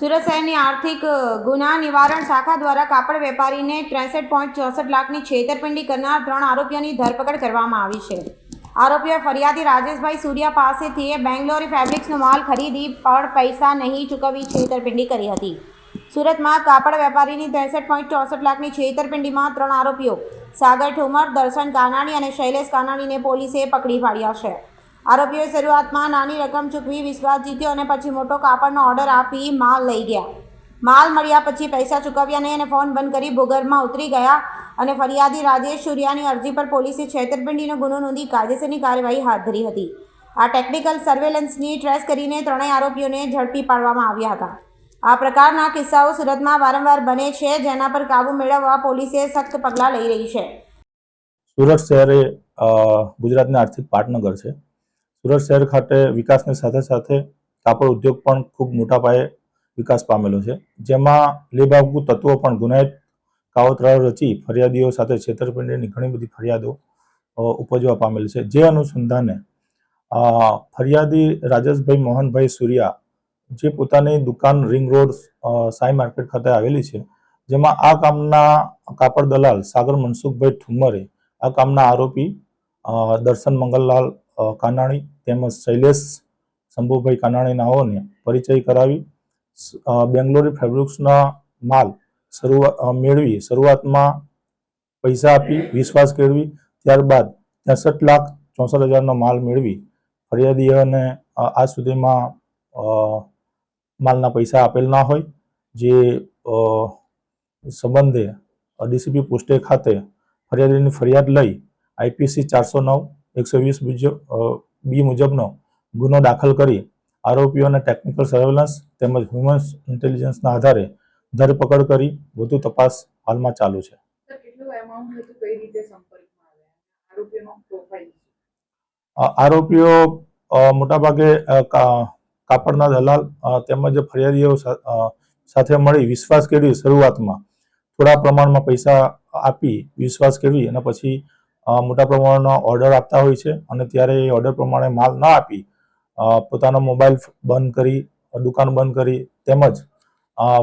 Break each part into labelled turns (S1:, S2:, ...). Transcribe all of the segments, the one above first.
S1: સુરત શહેરની આર્થિક ગુના નિવારણ શાખા દ્વારા કાપડ વેપારીને ત્રેસઠ પોઈન્ટ ચોસઠ લાખની છેતરપિંડી કરનાર ત્રણ આરોપીઓની ધરપકડ કરવામાં આવી છે. આરોપીઓ ફરિયાદી રાજેશભાઈ સૂર્યા પાસેથી બેંગ્લોરી ફેબ્રિક્સનો માલ ખરીદી, પણ પૈસા નહીં ચૂકવી છેતરપિંડી કરી હતી. સુરતમાં કાપડ વેપારીની ત્રેસઠ પોઈન્ટ ચોસઠ લાખની છેતરપિંડીમાં ત્રણ આરોપીઓ, સાગર ઠુમર, દર્શન કાનાણી અને શૈલેષ કાનાણીને પોલીસે પકડી પાડ્યા છે. આરોપીઓએ શરૂઆતમાં નાની રકમ ચૂકવી, વિશ્વાસ જીત્યો અને પછી મોટો કાપડનો ઓર્ડર આપી માલ લઈ ગયા. માલ મળ્યા પછી પૈસા ચૂકવ્યા નહીં અને ફોન બંધ કરી ભૂગર્ભમાં ઉતરી ગયા અને ફરિયાદી રાજેશ સૂર્યાની અરજી પર પોલીસે છેતરપિંડીનો ગુનો નોંધી કાયદેસરની કાર્યવાહી હાથ ધરી હતી. આ ટેકનિકલ સર્વેલન્સની ટ્રેસ કરીને ત્રણેય આરોપીઓને ઝડપી પાડવામાં આવ્યા હતા. આ પ્રકારના કિસ્સાઓ સુરતમાં વારંવાર બને છે, જેના પર કાબુ મેળવવા પોલીસે સખ્ત પગલાં લઈ રહી છે.
S2: સુરત શહેર ગુજરાતના આર્થિક પાટનગર છે. સુરત શહેર ખાતે વિકાસની સાથે સાથે કાપડ ઉદ્યોગ પણ ખૂબ મોટા પાયે વિકાસ પામેલો છે. જેમાં લેબાગુ તત્વો પણ ગુનાહિત કાવતરાઓ રચી, ફરિયાદીઓ સાથે છેતરપિંડીની ઘણી બધી ફરિયાદો ઉપજવા પામેલી છે. જે અનુસંધાને ફરિયાદી રાજેશભાઈ મોહનભાઈ સૂર્યા, જે પોતાની દુકાન રિંગ રોડ સાઈ માર્કેટ ખાતે આવેલી છે, જેમાં આ કામના કાપડ દલાલ સાગર મનસુખભાઈ ઠુમ્મરે આ કામના આરોપી દર્શન મંગલલાલ કાનાણી તેમજ શૈલેષ શંભુભાઈ કાનાણી નાઓને પરિચય કરાવી. બેંગ્લોરી ફેબ્રિક્સના માલ શરૂઆત મેળવી, શરૂઆતમાં પૈસા આપી, વિશ્વાસ કેળવી, ત્યારબાદ ત્રેસઠ લાખ ચોસઠ હજારનો માલ મેળવી ફરિયાદીઓને આજ સુધીમાં માલના પૈસા આપેલ ના હોય, જે સંબંધે ડીસીપી પોસ્ટે ખાતે ફરિયાદીની ફરિયાદ લઈ આઈપીસી ચારસો નવ એકસો વીસ બી મુજબનો ગુનો દાખલ કરી આરોપીઓને ટેકનિકલ સર્વેલન્સ તેમજ હ્યુમન ઇન્ટેલિજન્સના આધારે ધરપકડ કરી વધુ તપાસ હાલમાં ચાલુ છે. આરોપીઓ મોટાભાગે કાપડના દલાલ તેમજ ફરિયાદીઓ સાથે મળી વિશ્વાસ કેળવી શરૂઆતમાં થોડા પ્રમાણમાં પૈસા આપી વિશ્વાસ કેળવી અને પછી મોટા પ્રમાણનો ઓર્ડર આપતા હોય છે અને ત્યારે એ ઓર્ડર પ્રમાણે માલ ન આપી પોતાનો મોબાઈલ બંધ કરી, દુકાન બંધ કરી, તેમજ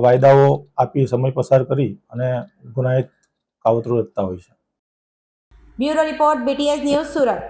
S2: વાયદાઓ આપી, સમય પસાર કરી અને ગુનાહિત કાવતરું રચતા હોય છે.
S1: Bureau report BTS news Surat.